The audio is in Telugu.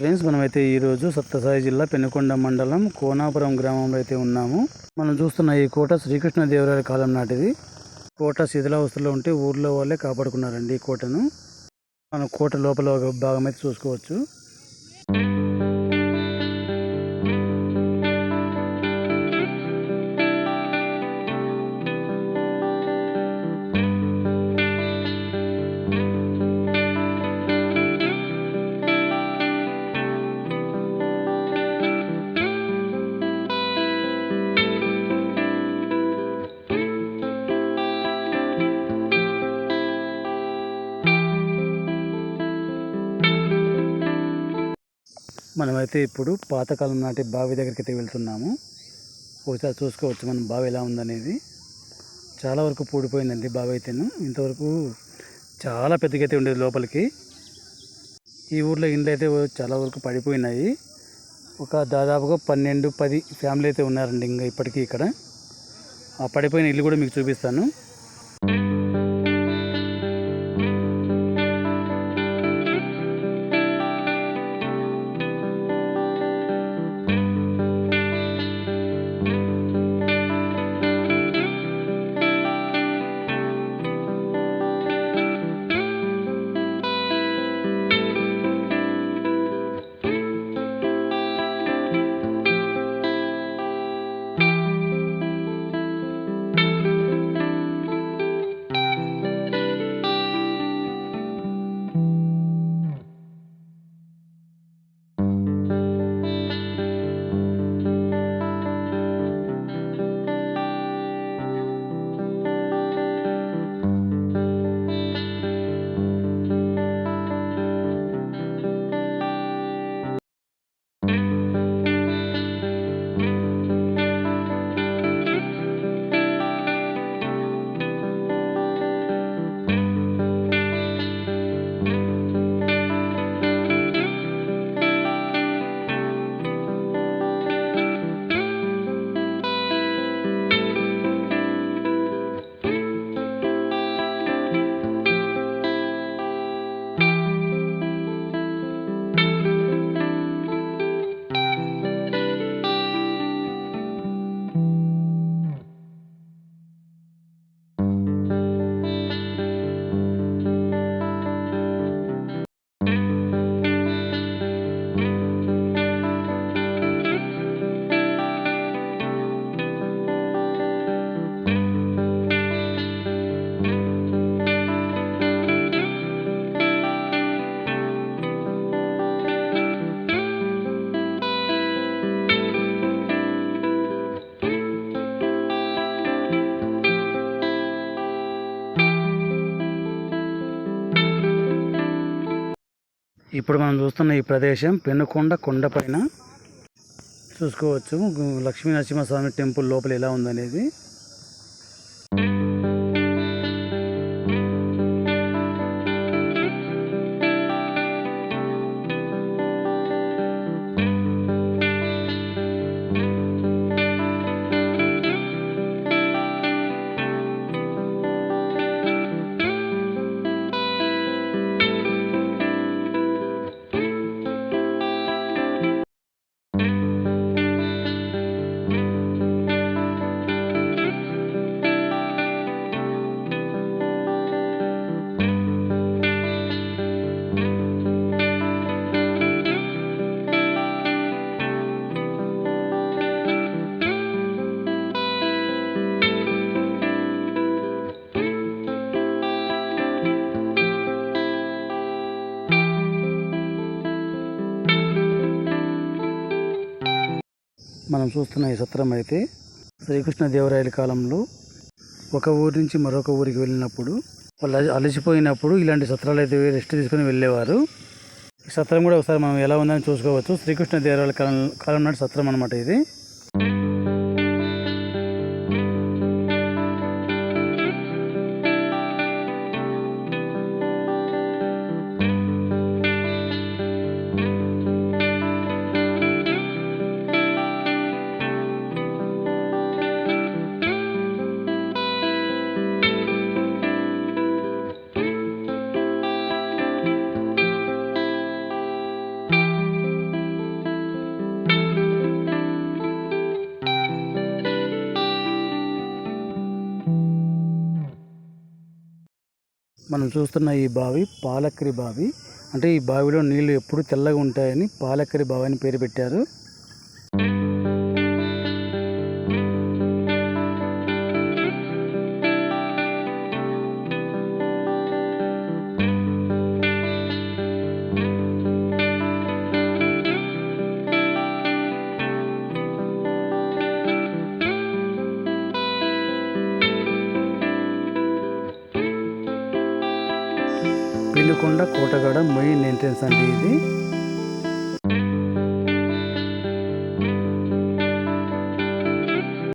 ఫ్రెండ్స్ మనమైతే ఈరోజు సత్యసాయి జిల్లా పెనుకొండ మండలం కోనాపురం గ్రామంలో అయితే ఉన్నాము. మనం చూస్తున్న ఈ కోట శ్రీకృష్ణదేవరాయల కాలం నాటిది. కోట శిథిలావస్థలో ఉంటే ఊర్లో వాళ్ళే కాపాడుకున్నారండి ఈ కోటను. మనం కోట లోపల ఒక భాగం అయితే చూసుకోవచ్చు. మనమైతే ఇప్పుడు పాతకాలం నాటి బావి దగ్గరికి అయితే వెళ్తున్నాము. ఒకసారి చూసుకోవచ్చు మనం బావి ఎలా ఉందనేది. చాలా వరకు పూడిపోయిందండి బావి అయితేను. ఇంతవరకు చాలా పెద్దగా అయితే ఉండేది లోపలికి. ఈ ఊర్లో ఇండ్లు అయితే చాలా వరకు పడిపోయినాయి. ఒక దాదాపుగా పన్నెండు పది ఫ్యామిలీ అయితే ఉన్నారండి ఇంకా ఇప్పటికీ ఇక్కడ. ఆ పడిపోయిన ఇల్లు కూడా మీకు చూపిస్తాను. ఇప్పుడు మనం చూస్తున్న ఈ ప్రదేశం పెనుకొండ కొండపైన చూసుకోవచ్చు. లక్ష్మీ నరసింహస్వామి టెంపుల్ లోపల ఎలా ఉందనేది. మనం చూస్తున్న ఈ సత్రం అయితే శ్రీకృష్ణదేవరాయల కాలంలో ఒక ఊరి నుంచి మరొక ఊరికి వెళ్ళినప్పుడు వాళ్ళు అలసిపోయినప్పుడు ఇలాంటి సత్రాలు అయితే రెస్ట్ తీసుకుని వెళ్ళేవారు. ఈ సత్రం కూడా ఒకసారి మనం ఎలా ఉందని చూసుకోవచ్చు. శ్రీకృష్ణదేవరాయల కాలం కాలం నాటి సత్రం అనమాట ఇది. మనం చూస్తున్న ఈ బావి పాలక్కరి బావి. అంటే ఈ బావిలో నీళ్ళు ఎప్పుడు తెల్లగా ఉంటాయని పాలక్కరి బావి అని పేరు పెట్టారు. పిల్లికొండ కోటగాడ మెయిన్ ఎంట్రన్స్ అండి ఇది.